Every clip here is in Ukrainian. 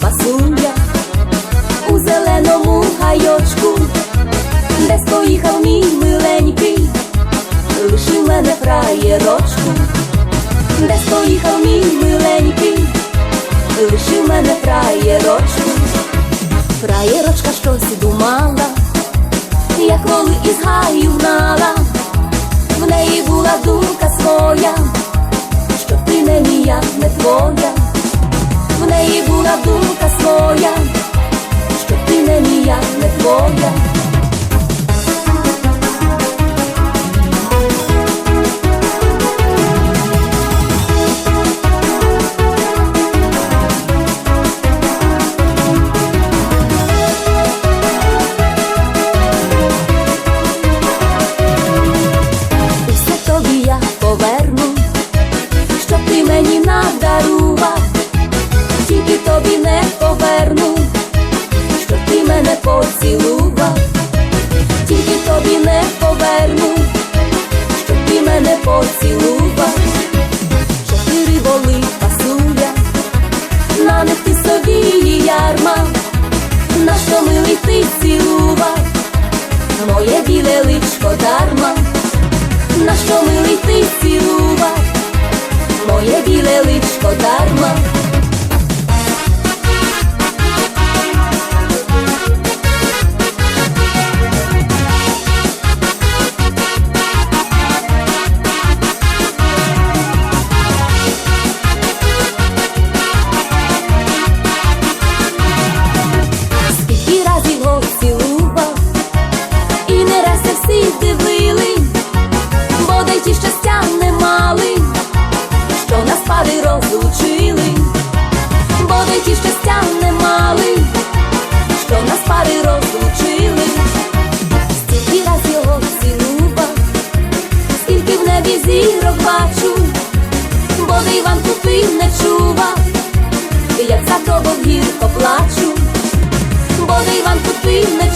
пасуля у зеленому гайочку, де поїхав мій миленький, лишив мене фраєрочку, де поїхав мій миленький, лишив мене фраєрочку, фраєрочка щось на що милий ти цілував, моє біле личко дарма. На що милий ти цілував, моє біле личко дарма. Розлучили, бодай ті щастя не мали, що нас пари розлучили, стільки раз його цілував, скільки в небі зірок бачу, бодай вам купи не чував, як за тобою гірко плачу, бодай вам купи не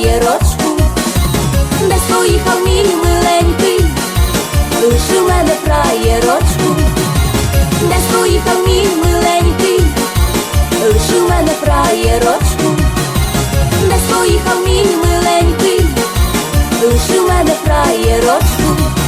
мене фраєрочку, десь поїхав мій миленький, лишив мене фраєрочку, десь поїхав мій миленький, лишив мене фраєрочку, десь поїхав мій миленький, лишив мене фраєрочку.